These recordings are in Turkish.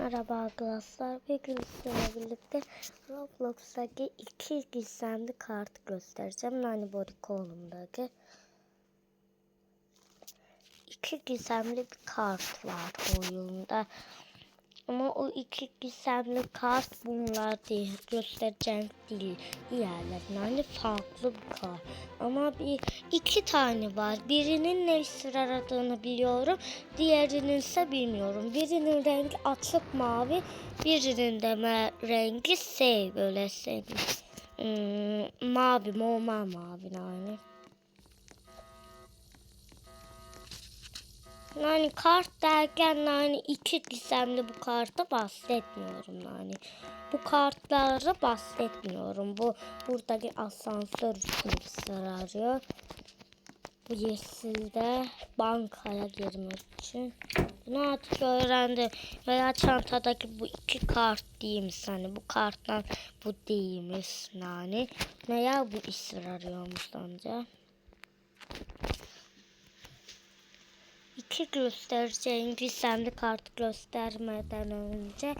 Merhaba arkadaşlar. Bugün sizinle birlikte Roblox'taki iki gizemli kart göstereceğim. Yani Body kolumdaki. iki gizemli bir kart var oyunda. Ama o iki gizemli kart bunlar değil. Göstereceğim değil. Diğerleri yani farklı bir kart. Ama bir iki tane var. Birinin ne işe aradığını biliyorum. Diğerinin ise bilmiyorum. Birinin rengi açık mavi. Birinin de rengi şey böyle şey. Hmm, mavi, normal mavi yani. Yani kart derken yani iki gizemli bu kartı bahsetmiyorum yani. Bu kartları bahsetmiyorum. Bu buradaki asansör için arıyor. Bu yeşilde bankaya girmek için. Bunu artık öğrendim. Veya çantadaki bu iki kart değilmiş hani bu karttan bu değilmiş yani. Veya bu işler arıyormuş bence. İki göstereceğim gizemli kart göstermeden önce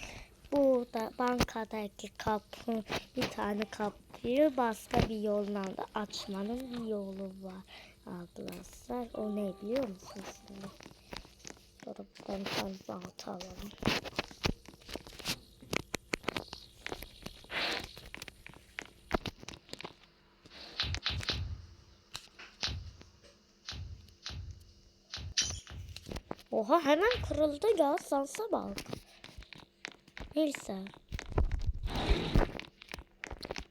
burada bankadaki kapı bir tane kapıyı başka bir yoldan da açmanın bir yolu var arkadaşlar. O ne biliyor musunuz? Şimdi? Buradan bir tane Oha hemen kırıldı ya sansa bak. Neyse.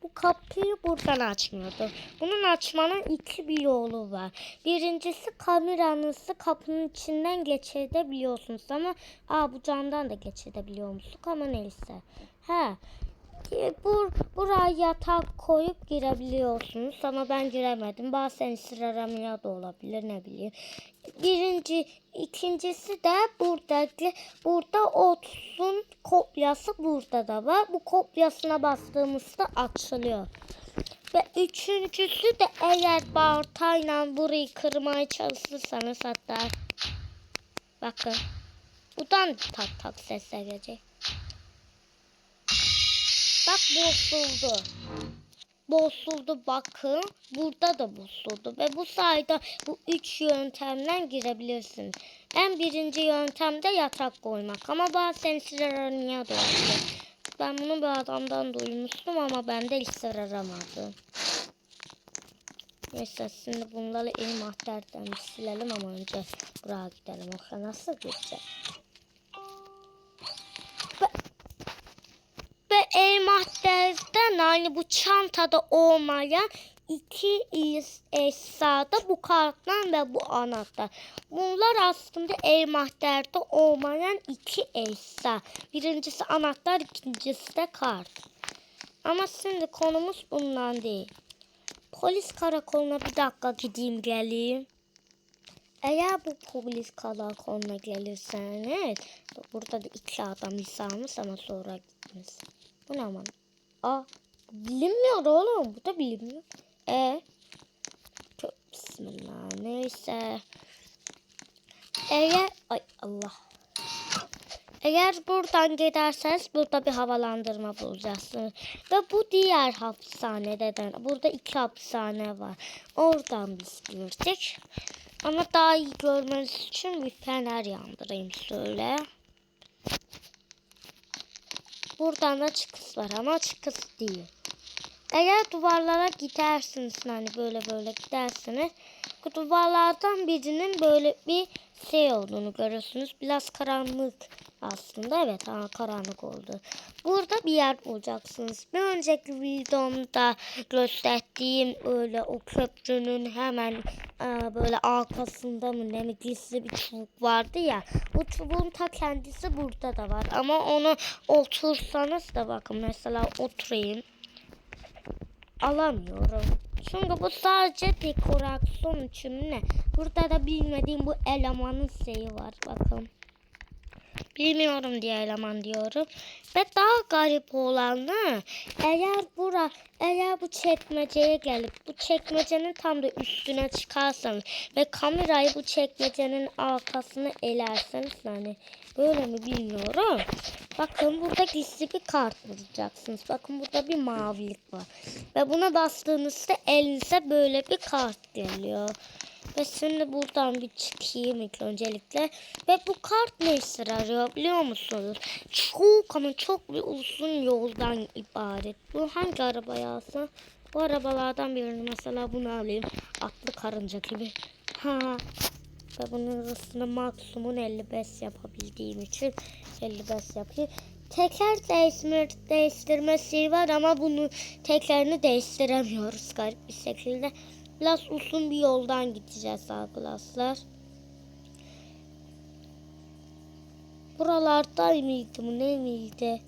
Bu kapıyı buradan açmıyordu. Bunun açmanın iki bir yolu var. Birincisi kameranızı kapının içinden geçirebiliyorsunuz ama aa bu camdan da geçirebiliyormuştuk ama neyse. He. Bur buraya yatak koyup girebiliyorsunuz ama ben giremedim. Bazen sıralamaya da olabilir ne bileyim. Birinci, ikincisi de buradaki burada otsun kopyası burada da var. Bu kopyasına bastığımızda açılıyor. Ve üçüncüsü de eğer baltayla burayı kırmaya çalışırsanız hatta bakın buradan tak tak ses gelecek. Bak bozuldu. Bozuldu bakın. Burada da bozuldu. Ve bu sayede bu üç yöntemden girebilirsiniz. En birinci yöntemde yatak koymak. Ama bazen sıralamaya da olabilir. Ben bunu bir adamdan duymuştum ama ben de hiç sıralamadım. Neyse şimdi bunları iyi mahterden bir silelim ama önce buraya gidelim. Okey nasıl gideceğiz? Elmaslardan yani bu çantada olmayan iki is- eşya da bu kartlar ve bu anahtar. Bunlar aslında elmahlerde olmayan iki eşya. Birincisi anahtar, ikincisi de kart. Ama şimdi konumuz bundan değil. Polis karakoluna bir dakika gideyim geleyim. Eğer bu polis karakoluna gelirseniz burada da iki adam insanmış ama sonra gitmiş. Bu ne aman? Aa bilinmiyor oğlum. Bu da bilinmiyor. E Tö- Bismillah. Neyse. Eğer ay Allah. Eğer buradan giderseniz burada bir havalandırma bulacaksınız. Ve bu diğer hapishanede de burada iki hapishane var. Oradan biz girdik. Ama daha iyi görmeniz için bir fener yandırayım şöyle. Buradan da çıkış var ama çıkış değil. Eğer duvarlara gidersiniz hani böyle böyle gidersiniz. Duvarlardan birinin böyle bir şey olduğunu görürsünüz. Biraz karanlık aslında. Evet ha, karanlık oldu. Burada bir yer bulacaksınız. Bir önceki videomda gösterdiğim öyle o köprünün hemen e, böyle arkasında mı ne mi gizli bir çubuk vardı ya. Bu çubuğun ta kendisi burada da var. Ama onu otursanız da bakın mesela oturayım alamıyorum. Çünkü bu sadece dekorasyon için ne? Burada da bilmediğim bu elemanın şeyi var bakın. Bilmiyorum diye eleman diyorum. Ve daha garip olanı eğer bura eğer bu çekmeceye gelip bu çekmecenin tam da üstüne çıkarsanız ve kamerayı bu çekmecenin arkasına elerseniz hani böyle mi bilmiyorum. Bakın burada gizli bir kart bulacaksınız. Bakın burada bir mavilik var. Ve buna bastığınızda elinize böyle bir kart geliyor. Ve şimdi buradan bir çıkayım ilk öncelikle. Ve bu kart ne işe yarıyor biliyor musunuz? Çok ama çok bir uzun yoldan ibaret. Bu hangi arabaya alsam? Bu arabalardan birini mesela bunu alayım. Atlı karınca gibi. Ha. Ve bunun hızını maksimum 55 yapabildiğim için 55 yapayım. Teker değiştirme, değiştirmesi var ama bunu tekerini değiştiremiyoruz garip bir şekilde. Biraz uzun bir yoldan gideceğiz arkadaşlar. Buralarda mıydı bu ne miydi?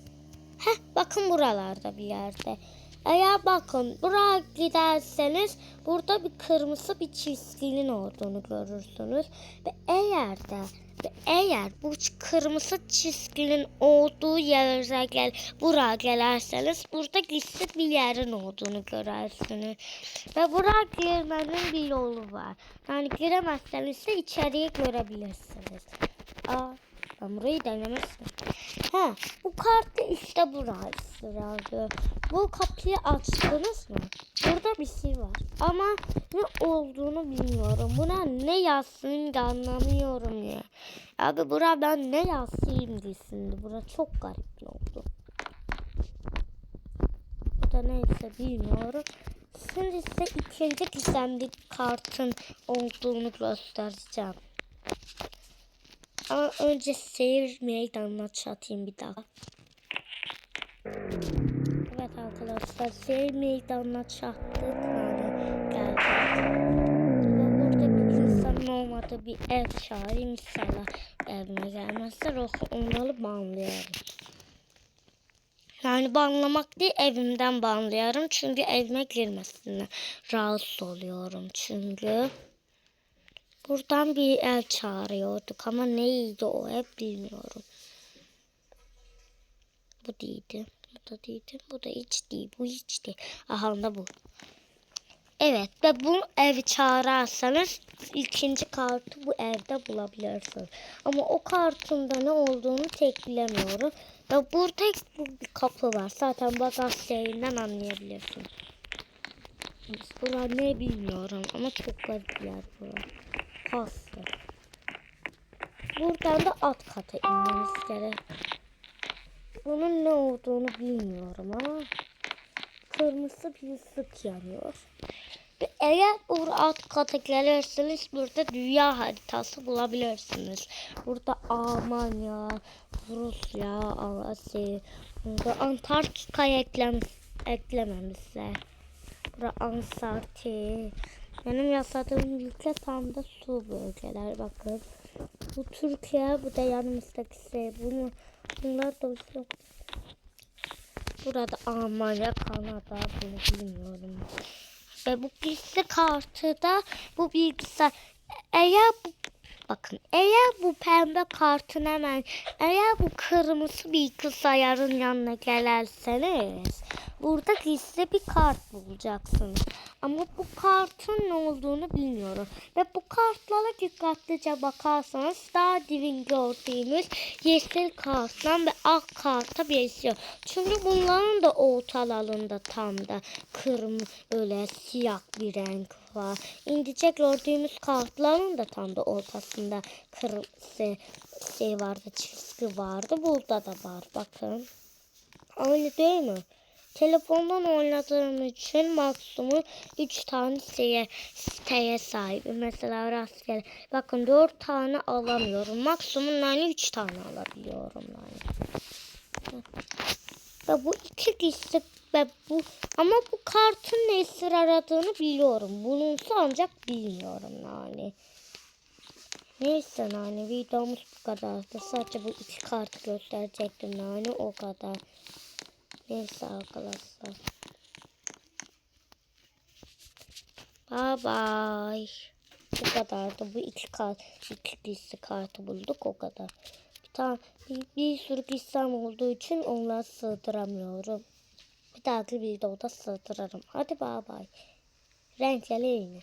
Heh bakın buralarda bir yerde. Eğer bakın buraya giderseniz burada bir kırmızı bir çizginin olduğunu görürsünüz. Ve eğer de ve eğer bu kırmızı çizginin olduğu yere gel buraya gelirseniz burada gizli bir yerin olduğunu görersiniz. Ve buraya girmenin bir yolu var. Yani giremezseniz de içeriye görebilirsiniz. Aa, ben burayı denemiştim. Ha, bu kartı işte buraya sıralıyor. Bu kapıyı açtınız mı? Burada bir şey var. Ama ne olduğunu bilmiyorum. Buna ne yazsın da anlamıyorum ya. Abi bura ben ne yazayım diye şimdi. Bura çok garip oldu. Bu da neyse bilmiyorum. Şimdi size ikinci gizemli kartın olduğunu göstereceğim. Ama önce seyir meydanına çatayım bir daha. Evet arkadaşlar seyir meydanına çattık. Yani geldik. Ve burada bir insanın olmadığı bir ev çağırayım inşallah evime gelmezler. Onları banlayalım. Yani banlamak değil evimden banlıyorum. Çünkü evime girmesine rahatsız oluyorum. Çünkü buradan bir ev çağırıyorduk ama neydi o ev bilmiyorum. Bu değildi. Bu da değildi. Bu da hiç değil. Bu hiç değil. Aha da bu. Evet ve bu evi çağırırsanız ikinci kartı bu evde bulabilirsiniz. Ama o kartın da ne olduğunu tek bilemiyorum. Ve burada bu bir kapı var. Zaten bagaj şeyinden anlayabilirsiniz. Biz bura ne bilmiyorum ama çok garip bir yer bura. Kaslı. Buradan da alt kata inmemiz gerek. Bunun ne olduğunu bilmiyorum ama kırmızı bir ışık yanıyor. Eğer bu alt kata gelirseniz burada dünya haritası bulabilirsiniz. Burada Almanya, Rusya, Asya, burada Antarktika'ya eklemiş, eklememişler. Burada Ansarti. Benim yaşadığım ülke tam da su bölgeler bakın. Bu Türkiye, bu da yanımızdaki şey. Bunu, bunlar da yok. Burada Almanya, Kanada, bunu bilmiyorum. Ve bu gizli kartı da bu bilgisayar eğer bu bakın eğer bu pembe kartın hemen eğer bu kırmızı bilgisayarın yanına gelirseniz burada gizli bir kart bulacaksınız. Ama bu kartın ne olduğunu bilmiyorum. Ve bu kartlara dikkatlice bakarsanız daha demin gördüğümüz yeşil karttan ve ak karta benziyor. Çünkü bunların da ortalarında tam da kırmızı böyle siyah bir renk var. İndice gördüğümüz kartların da tam da ortasında kırmızı şey vardı, çizgi vardı. Burada da var bakın. Aynı değil mi? Telefondan oynadığım için maksimum 3 tane siteye, siteye sahibim. Mesela rastgele. Bakın 4 tane alamıyorum. Maksimum yani 3 tane alabiliyorum yani. Ve bu iki kişi ve bu ama bu kartın ne işe aradığını biliyorum. Bulunsa ancak bilmiyorum yani. Neyse yani videomuz bu kadardı. Sadece bu iki kartı gösterecektim yani o kadar. Neyse arkadaşlar. Bye bye. Bu kadardı. Bu iki kart, iki gizli kartı bulduk o kadar. Bir tane bir, bir sürü gizem olduğu için onları sığdıramıyorum. Bir dahaki videoda sığdırırım. Hadi bye bye. Renkleri yine.